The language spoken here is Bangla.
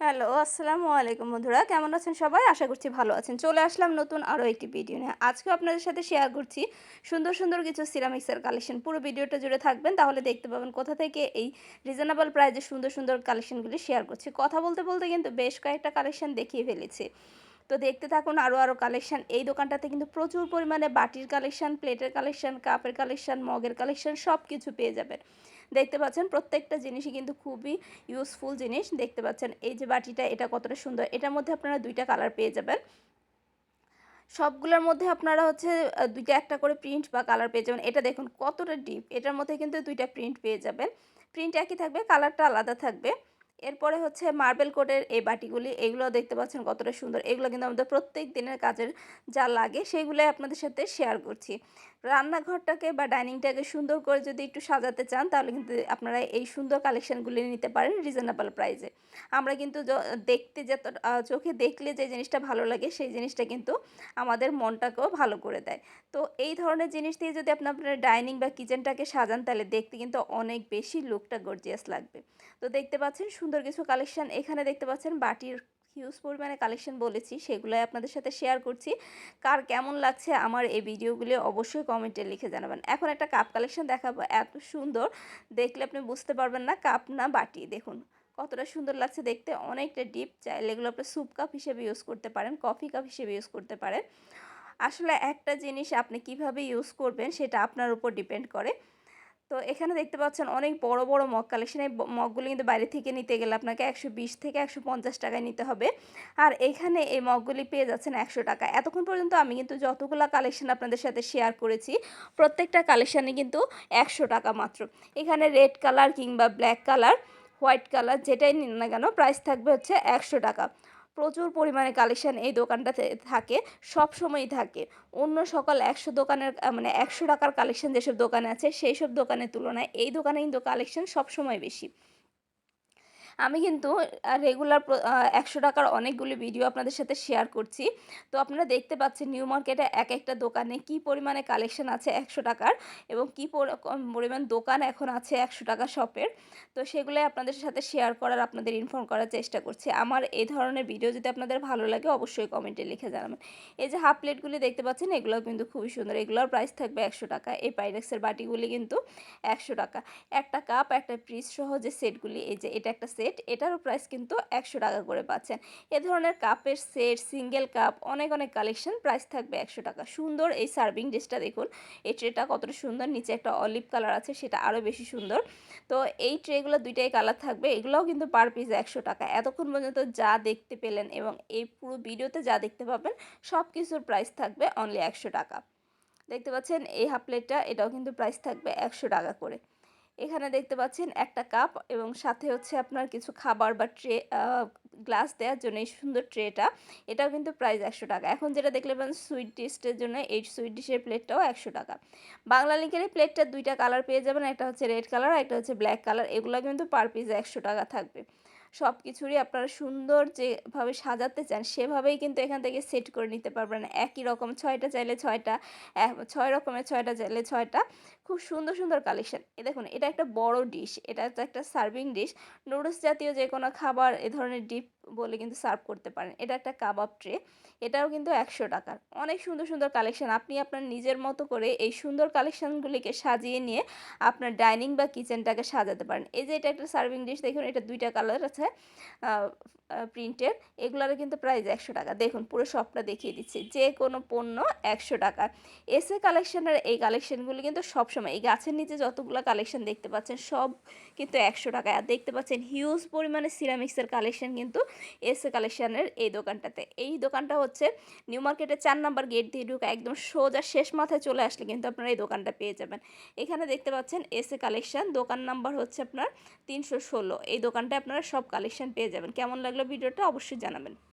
হ্যালো, আসসালামু আলাইকুম বন্ধুরা। কেমন আছেন সবাই? আশা করছি ভালো আছেন। চলে আসলাম নতুন আরও একটি ভিডিও নিয়ে। আজকে আপনাদের সাথে শেয়ার করছি সুন্দর সুন্দর কিছু সিরামিক্সের কালেকশন পুরো ভিডিওটা জুড়ে থাকবেন, তাহলে দেখতে পাবেন কোথা থেকে এই রিজনেবল প্রাইজে সুন্দর সুন্দর কালেকশনগুলি শেয়ার করছি। কথা বলতে বলতে কিন্তু বেশ কয়েকটা কালেকশন দেখিয়ে ফেলেছি। তো দেখতে থাকুন আরও আরও কালেকশন এই দোকানটাতে কিন্তু প্রচুর পরিমাণে বাটির কালেকশন প্লেটের কালেকশন কাপের কালেকশান মগের কালেকশান সব কিছু পেয়ে যাবেন। দেখতে পাচ্ছেন প্রত্যেকটা জিনিসই কিন্তু খুবই ইউজফুল জিনিস। দেখতে পাচ্ছেন এই যে বাটিটা, এটা কতটা সুন্দর। এটার মধ্যে আপনারা দুইটা কালার পেয়ে যাবেন। সবগুলোর মধ্যে আপনারা হচ্ছে দুইটা একটা করে প্রিন্ট বা কালার পেয়ে যাবেন। এটা দেখুন কতটা ডিপ এটার মধ্যে কিন্তু দুইটা প্রিন্ট পেয়ে যাবেন। প্রিন্ট একই থাকবে কালারটা আলাদা থাকবে। এরপরে হচ্ছে মার্বেল কোটের এই বাটিগুলি, এগুলো দেখতে পাচ্ছেন কতটা সুন্দর। এগুলো কিন্তু আমাদের প্রত্যেক দিনের কাজের যা লাগে, সেগুলোই আপনাদের সাথে শেয়ার করছি। রান্নাঘরটাকে বা ডাইনিংটাকে সুন্দর করে যদি একটু সাজাতে চান, তাহলে কিন্তু আপনারা এই সুন্দর কালেকশানগুলি নিতে পারেন রিজনেবল প্রাইসে আমরা কিন্তু দেখতে যত চোখে দেখলে যে জিনিসটা ভালো লাগে, সেই জিনিসটা কিন্তু আমাদের মনটাকেও ভালো করে দেয়। তো এই ধরনের জিনিস দিয়ে যদি আপনি, আপনার ডাইনিং বা কিচেনটাকে সাজান, তাহলে দেখতে কিন্তু অনেক বেশি লুকটা গর্জিয়াস লাগবে। তো দেখতে পাচ্ছেন সুন্দর কিছু কালেকশান এখানে দেখতে পাচ্ছেন। বাটির হিউজ পরিমাণে কালেকশন বলেছি, সেগুলোই আপনাদের সাথে শেয়ার করছি। কার কেমন লাগছে আমার এই ভিডিওগুলি অবশ্যই কমেন্টে লিখে জানাবেন। এখন একটা কাপ কালেকশন দেখাবো, এত সুন্দর। দেখলে আপনি বুঝতে পারবেন না কাপ না বাটি। দেখুন, কতটা সুন্দর লাগছে দেখতে। অনেকটা ডিপ চাইলে এগুলো আপনি স্যুপ কাপ হিসেবে ইউজ করতে পারেন কফি কাপ হিসেবে ইউজ করতে পারেন। আসলে একটা জিনিস আপনি কীভাবে ইউজ করবেন, সেটা আপনার উপর ডিপেন্ড করে। তো এখানে দেখতে পাচ্ছেন অনেক বড় বড় মগ কালেকশন এই মগগুলো কিন্তু বাইরে থেকে নিতে গেলে আপনাকে একশো বিশ থেকে একশো পঞ্চাশ টাকায় নিতে হবে। আর এখানে এই মগগুলি পেয়ে যাচ্ছেন একশো টাকা। এতক্ষণ পর্যন্ত আমি কিন্তু যতগুলো কালেকশন আপনাদের সাথে শেয়ার করেছি, প্রত্যেকটা কালেকশানে কিন্তু একশো টাকা মাত্র। এখানে রেড কালার কিংবা ব্ল্যাক কালার হোয়াইট কালার যেটাই নিন না কেন প্রাইস থাকবে হচ্ছে একশো টাকা। প্রচুর পরিমাণে কালেকশান এই দোকানটাতে থাকে সব সময়ই থাকে। অন্য সকল একশো দোকানের মানে একশো টাকার কালেকশান যেসব দোকানে আছে সেই সব দোকানের তুলনায় এই দোকানে কিন্তু কালেকশান সবসময় বেশি। আমি কিন্তু রেগুলার একশো টাকার অনেকগুলি ভিডিও আপনাদের সাথে শেয়ার করছি। তো আপনারা দেখতে পাচ্ছেন নিউ মার্কেটে এক একটা দোকানে কি পরিমাণে কালেকশন আছে একশো টাকার এবং কি পরিমাণ দোকান এখন আছে একশো টাকা শপের তো সেগুলোই আপনাদের সাথে শেয়ার করার, আপনাদের ইনফর্ম করার চেষ্টা করছি। আমার এই ধরনের ভিডিও যদি আপনাদের ভালো লাগে অবশ্যই কমেন্টে লিখে জানাবেন। এই যে হাফ প্লেটগুলি দেখতে পাচ্ছেন, এগুলোও কিন্তু খুবই সুন্দর। এগুলোর প্রাইস থাকবে একশো টাকা। এই পাইরেক্সের বাটিগুলি কিন্তু একশো টাকা। একটা কাপ একটা প্রিস সহ যে সেটগুলি এই যে এটা একটা সেট সেট, এটারও প্রাইস কিন্তু একশো টাকা করে পাচ্ছেন। এ ধরনের কাপের সেট সিঙ্গেল কাপ অনেক অনেক কালেকশন প্রাইস থাকবে একশো টাকা। সুন্দর এই সার্ভিং ডিশটা দেখুন, এই ট্রেটা কতটা সুন্দর, নিচে একটা অলিভ কালার আছে, সেটা আরও বেশি সুন্দর। তো এই ট্রেগুলো দুইটাই কালার থাকবে, এগুলোও কিন্তু পার পিস একশো টাকা। এতক্ষণ পর্যন্ত যা দেখতে পেলেন এবং এই পুরো ভিডিওতে যা দেখতে পাবেন সব কিছুর প্রাইস থাকবে অনলি একশো টাকা। দেখতে পাচ্ছেন, এই হাফ প্লেটটা এটাও কিন্তু প্রাইস থাকবে একশো টাকা করে। এখানে দেখতে পাচ্ছেন একটা কাপ এবং সাথে হচ্ছে আপনার কিছু খাবার বা ট্রে গ্লাস দেওয়ার জন্য এই সুন্দর ট্রেটা। এটাও কিন্তু প্রাইস একশো টাকা। এখন যেটা দেখলে পাবেন সুইট ডিশের জন্য এই সুইট ডিশের প্লেটটাও একশো টাকা। বাংলা লিঙ্কের এই প্লেটটা দুইটা কালার পেয়ে যাবেন। একটা হচ্ছে রেড কালার আর একটা হচ্ছে ব্ল্যাক কালার। এগুলো কিন্তু পার পিস একশো টাকা থাকবে। সব কিছুরই আপনারা সুন্দর যেভাবে সাজাতে চান, সেভাবেই কিন্তু এখান থেকে সেট করে নিতে পারবেন। একই রকম ছয়টা চাইলে ছয়টা ছয় রকমের ছয়টা চাইলে ছয়টা। খুব সুন্দর সুন্দর কালেকশন এ দেখুন, এটা একটা বড় ডিশ এটা হচ্ছে একটা সার্ভিং ডিশ নুডলস জাতীয় যে কোনো খাবার, এ ধরনের ডিপ বলে কিন্তু সার্ভ করতে পারেন। এটা একটা কাবাব ট্রে এটাও কিন্তু একশো টাকার। অনেক সুন্দর সুন্দর কালেকশন আপনি আপনার নিজের মতো করে এই সুন্দর কালেকশানগুলিকে সাজিয়ে নিয়ে আপনার ডাইনিং বা কিচেনটাকে সাজাতে পারেন। এই যে এটা একটা সার্ভিং ডিশ দেখুন, এটা দুইটা কালার আছে প্রিন্টের এগুলোর কিন্তু প্রাইস একশো টাকা। দেখুন, পুরো সবটা দেখিয়ে দিচ্ছি, যে কোনো পণ্য একশো টাকা এসে কালেকশনের এই কালেকশনগুলি কিন্তু সবসময় এই গাছের নিচে যতগুলো কালেকশন দেখতে পাচ্ছেন, সব কিন্তু একশো টাকা আর দেখতে পাচ্ছেন হিউজ পরিমাণে সিরামিক্সের কালেকশন কিন্তু এসে কালেকশনের এই দোকানটাতে। এই দোকানটা হচ্ছে নিউ মার্কেটের চার নাম্বার গেট দিয়ে ঢুকে একদম সোজা শেষ মাথায় চলে আসলে কিন্তু আপনারা এই দোকানটা পেয়ে যাবেন। এখানে দেখতে পাচ্ছেন এসে কালেকশন দোকান নাম্বার হচ্ছে আপনার তিনশো ষোলো। এই দোকানটা আপনারা সব কালেকশন পেয়ে যাবেন। কেমন লাগল ভিডিওটা অবশ্যই জানাবেন।